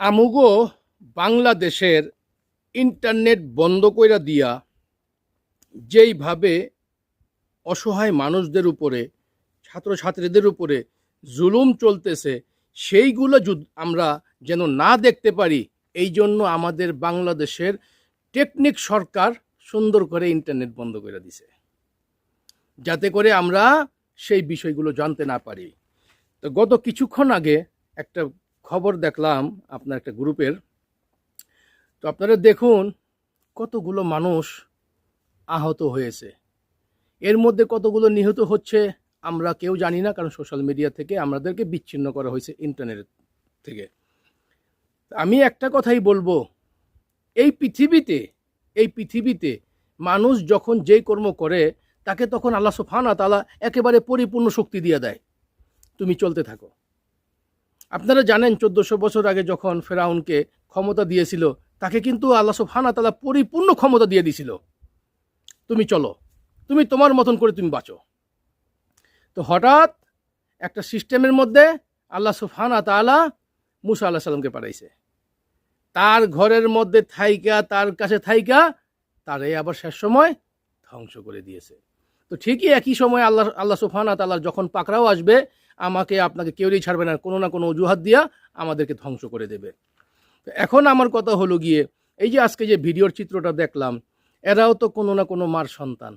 আমুগো বাংলাদেশের ইন্টারনেট বন্ধ কইরা দিয়া যেইভাবে অসহায় মানুষদের উপরে, ছাত্রছাত্রীদের উপরে জুলুম চলতেছে, সেইগুলো আমরা যেন না দেখতে পারি এই জন্য আমাদের বাংলাদেশের টেকনিক সরকার সুন্দর করে ইন্টারনেট বন্ধ করে দিছে। যাতে করে আমরা সেই বিষয়গুলো জানতে না পারি। তো গত কিছুক্ষণ আগে একটা খবর দেখলাম আপনার একটা গ্রুপের। তো আপনারা দেখুন কতগুলো মানুষ আহত হয়েছে। এর মধ্যে কতগুলো নিহত হচ্ছে আমরা কেউ জানি না, কারণ সোশ্যাল মিডিয়া থেকে আমাদেরকে বিচ্ছিন্ন করা হয়েছে ইন্টারনেট থেকে। আমি একটা কথাই বলব, এই পৃথিবীতে এই পৃথিবীতে মানুষ যখন যেই কর্ম করে, তাকে তখন আল্লাহ সুফানা তালা একেবারে পরিপূর্ণ শক্তি দিয়ে দেয়। তুমি চলতে থাকো। আপনারা জানেন চোদ্দশো বছর আগে যখন ফেরাউনকে ক্ষমতা দিয়েছিল, তাকে কিন্তু আল্লাহ সুফানা তালা পরিপূর্ণ ক্ষমতা দিয়ে দিয়েছিল। তুমি চলো, তুমি তোমার মতন করে তুমি বাঁচো। তো হঠাৎ একটা সিস্টেমের মধ্যে আল্লাহ সুফানা তালা মুসা আল্লাহ সাল্লামকে পাঠাইছে। তার ঘরের মধ্যে থাইকা, তার কাছে থাইকা, তারে আবার শেষ সময় ধ্বংস করে দিয়েছে। তো ঠিকই একই সময় আল্লাহ আল্লাহ সুফানা তাল্লাহ যখন পাকড়াও আসবে আমাকে আপনাকে কেউই ছাড়বে না কোনো না কোনো অজুহাত দিয়া আমাদেরকে ধ্বংস করে দেবে। এখন আমার কথা হলো গিয়ে, এই যে আজকে যে ভিডিওর চিত্রটা দেখলাম, এরাও তো কোনো না কোনো মার সন্তান,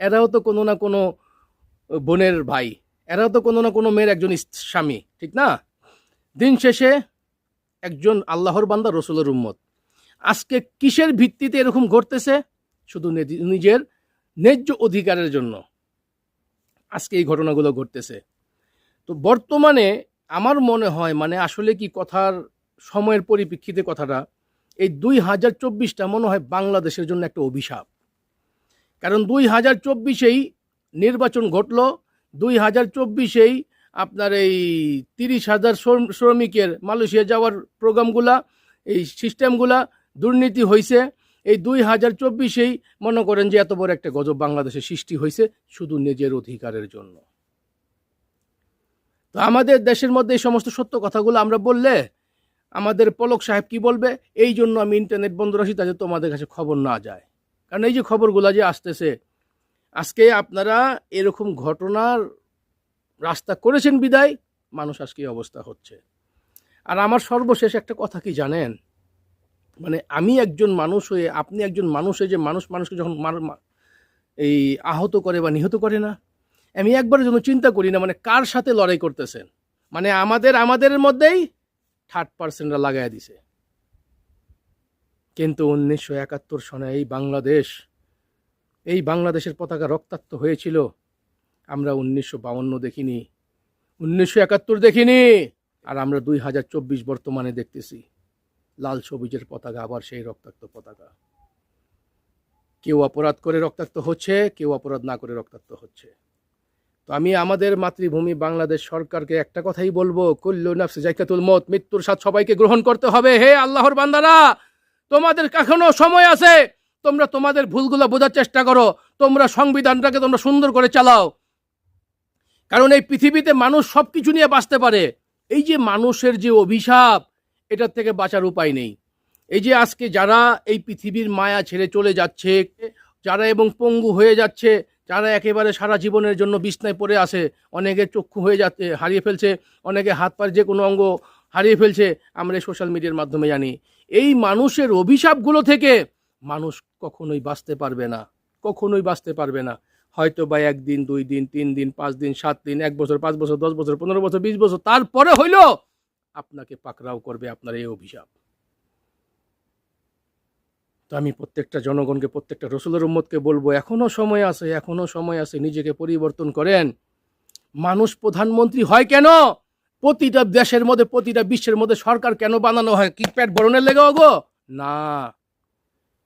এরাও তো কোনো না কোনো বোনের ভাই, এরাও তো কোনো না কোনো মেয়ের একজন স্বামী, ঠিক না? দিন শেষে একজন আল্লাহর বান্দা, রসুলের উম্মত। আজকে কিসের ভিত্তিতে এরকম ঘটতেছে? শুধু নিজের ন্যায্য অধিকারের জন্য। আজকে এই ঘটনাগুলো ঘটতেছে। তো বর্তমানে আমার মনে হয় মানে আসলে কি কথার সময়ের পরিপ্রেক্ষিতে কথাটা, এই দুই হাজার চব্বিশটা মনে হয় বাংলাদেশের জন্য একটা অভিশাপ। কারণ দুই হাজার চব্বিশেই নির্বাচন ঘটলো, দুই হাজার চব্বিশেই আপনার এই তিরিশ হাজার শ্রম- শ্রমিকের মালয়েশিয়া যাওয়ার প্রোগ্রামগুলা, এই সিস্টেমগুলা দুর্নীতি হয়েছে এই দুই হাজার চব্বিশেই মনে করেন যে এত বড় একটা গজব বাংলাদেশে সৃষ্টি হয়েছে শুধু নিজের অধিকারের জন্য। তো আমাদের দেশের মধ্যে এই সমস্ত সত্য কথাগুলো আমরা বললে আমাদের পলক সাহেব কি বলবে? এই জন্য আমি ইন্টারনেট বন্ধ রাখি যাতে তোমাদের কাছে খবর না যায়। কারণ এই যে খবরগুলো যে আসতেছে, আজকে আপনারা এরকম ঘটনার রাস্তা করেছেন বিদায়, মানুষ আজকে অবস্থা হচ্ছে। আর আমার সর্বশেষ একটা কথা কি জানেন? মানে আমি একজন মানুষ হয়ে, আপনি একজন মানুষ হয়ে যে মানুষ মানুষকে যখন এই আহত করে বা নিহত করে না আমি একবারের জন্য চিন্তা করি না মানে কার সাথে লড়াই করতেছেন? মানে আমাদের আমাদের মধ্যেই থার্ড পার্সেন্টরা লাগাই দিছে। কিন্তু উনিশশো একাত্তর সনে এই বাংলাদেশ, এই বাংলাদেশের পতাকা রক্তাক্ত হয়েছিল। আমরা উনিশশো বাউন্ন দেখিনি, উনিশশো একাত্তর দেখিনি, আর আমরা দুই হাজার চব্বিশ বর্তমানে দেখতেছি, লাল সবুজের পতাকা, আবার সেই রক্তাক্ত পতাকা। কেউ অপরাধ করে রক্তাক্ত হচ্ছে, কেউ অপরাধ না করে রক্তাক্ত হচ্ছে। তো আমি আমাদের মাতৃভূমি বাংলাদেশ সরকারকে একটা কথাই বলব, কুল্লু জাইকাতুল মত মৃত্যুর সাথ সবাইকে গ্রহণ করতে হবে। হে আল্লাহর বান্দারা, তোমাদের এখনও সময় আছে, তোমরা তোমাদের ভুলগুলো বোঝার চেষ্টা করো, তোমরা সংবিধানটাকে তোমরা সুন্দর করে চালাও। কারণ এই পৃথিবীতে মানুষ সব কিছু নিয়ে বাঁচতে পারে। এই যে মানুষের যে অভিশাপ, এটার থেকে বাঁচার উপায় নেই। এই যে আজকে যারা এই পৃথিবীর মায়া ছেড়ে চলে যাচ্ছে, যারা এবং পঙ্গু হয়ে যাচ্ছে যারা একেবারে সারা জীবনের জন্য বিছনায় পড়ে আসে অনেকে চক্ষু হয়ে যাচ্ছে, হারিয়ে ফেলছে, অনেকে হাত পায়ের যে কোনো অঙ্গ হারিয়ে ফেলছে, আমরা এই সোশ্যাল মিডিয়ার মাধ্যমে জানি। এই মানুষের অভিশাপগুলো থেকে মানুষ কখনোই বাঁচতে পারবে না, কখনোই বাঁচতে পারবে না। হয়তো বা একদিন, দুই দিন, তিন দিন, পাঁচ দিন, সাত দিন, এক বছর, পাঁচ বছর, দশ বছর, পনেরো বছর, বিশ বছর, তারপরে হইল আপনাকে পাকড়াও করবে আপনার এই অভিশাপ। তো আমি প্রত্যেকটা জনগণকে, প্রত্যেকটা রসুলের উম্মতকে বলব এখনও সময় আছে এখনও সময় আছে নিজেকে পরিবর্তন করেন। মানুষ প্রধানমন্ত্রী হয় কেন? প্রতিটা দেশের মধ্যে, প্রতিটা বিশ্বের মধ্যে সরকার কেন বানানো হয়? কি পেট বরণের লেগে গো না।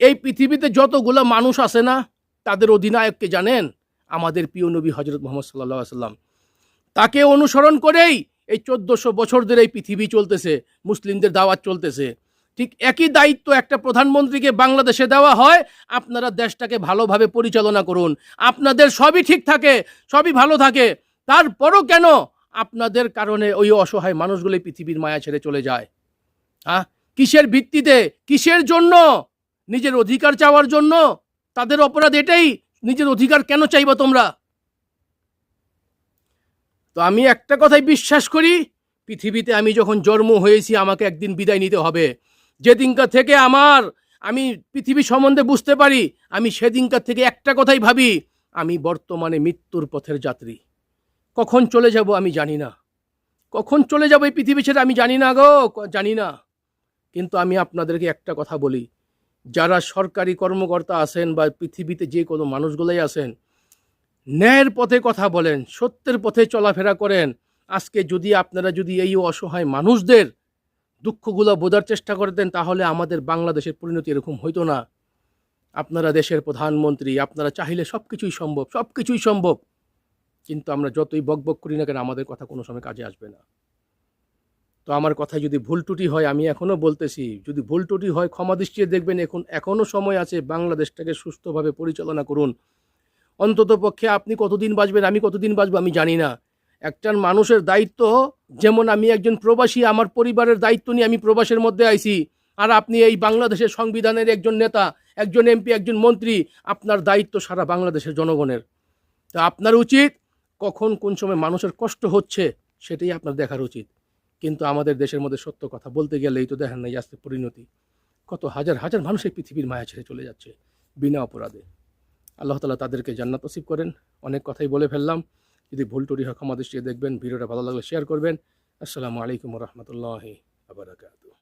এই পৃথিবীতে যতগুলো মানুষ আছে না, তাদের অধিনায়ককে জানেন আমাদের প্রিয় নবী হজরত মোহাম্মদ সাল্লাহ সাল্লাম তাকে অনুসরণ করেই এই চোদ্দশো বছর ধরে এই পৃথিবী চলতেছে, মুসলিমদের দাওয়াত চলতেছে। ঠিক একই দায়িত্ব একটা প্রধানমন্ত্রীকে বাংলাদেশে দেওয়া হয়, আপনারা দেশটাকে ভালোভাবে পরিচালনা করুন। আপনাদের সবই ঠিক থাকে, সবই ভালো থাকে। তারপরও কেন আপনাদের কারণে ওই অসহায় মানুষগুলো পৃথিবীর মায়া ছেড়ে চলে যায়? হ্যাঁ কিসের ভিত্তিতে? কিসের জন্য? নিজের অধিকার চাওয়ার জন্য? তাদের অপরাধ এটাই। নিজের অধিকার কেন চাইবা তোমরা? তো আমি একটা কথাই বিশ্বাস করি, পৃথিবীতে আমি যখন জন্ম হয়েছি, আমাকে একদিন বিদায় নিতে হবে। যেদিনকার থেকে আমার, আমি পৃথিবী সম্বন্ধে বুঝতে পারি, আমি সেদিনকার থেকে একটা কথাই ভাবি, আমি বর্তমানে মৃত্যুর পথের যাত্রী। কখন চলে যাব আমি জানি না। কখন চলে যাব এই পৃথিবী ছেড়ে আমি জানি না গো জানি না। কিন্তু আমি আপনাদেরকে একটা কথা বলি, যারা সরকারি কর্মকর্তা আছেন বা পৃথিবীতে যে কোনো মানুষগুলোই আছেন, ন্যায়ের পথে কথা বলেন, সত্যের পথে চলাফেরা করেন। আজকে যদি আপনারা যদি এই অসহায় মানুষদের দুঃখগুলো বোঝার চেষ্টা করতেন, তাহলে আমাদের বাংলাদেশের পরিণতি এরকম হইতো না। আপনারা দেশের প্রধানমন্ত্রী, আপনারা চাইলে সব কিছুই সম্ভব সব কিছুই সম্ভব। কিন্তু আমরা যতই বকবক করি না কেন, আমাদের কথা কোনো সময় কাজে আসবে না। তো আমার কথায় যদি ভুল ত্রুটি হয়, আমি এখনও বলতেছি, যদি ভুল ত্রুটি হয়, ক্ষমা দৃষ্টিতে দেখবেন, এখন, এখনও সময় আছে বাংলাদেশটাকে সুস্থভাবে পরিচালনা করুন। অন্তত পক্ষে আপনি কতদিন বাঁচবেন, আমি কতদিন বাঁচবো, আমি জানি না। একজন মানুষের দায়িত্ব, যেমন আমি একজন প্রবাসী, আমার পরিবারের দায়িত্ব নিয়ে আমি প্রবাসের মধ্যে আইছি। আর আপনি এই বাংলাদেশের সংবিধানের একজন নেতা, একজন এমপি, একজন মন্ত্রী, আপনার দায়িত্ব সারা বাংলাদেশের জনগণের। তো আপনার উচিত কখন কোন সময় মানুষের কষ্ট হচ্ছে, সেটাই আপনার দেখার উচিত। কিন্তু আমাদের দেশের মধ্যে সত্য কথা বলতে গেলেই তো দেখেন নাই আজকে পরিণতি। কত হাজার হাজার মানুষ এই পৃথিবীর মায়া ছেড়ে চলে যাচ্ছে, বিনা অপরাধে। আল্লাহ তালা তাদেরকে জান্নাত নসিব করেন। অনেক কথাই বলে ফেললাম। যদি ভুল টুটি হয় ক্ষমা দৃষ্টিতে দেখবেন, ভিডিওটা ভালো লাগলে শেয়ার করবেন। আসসালামু আলাইকুম রহমতুল্লাহ আবরাকাত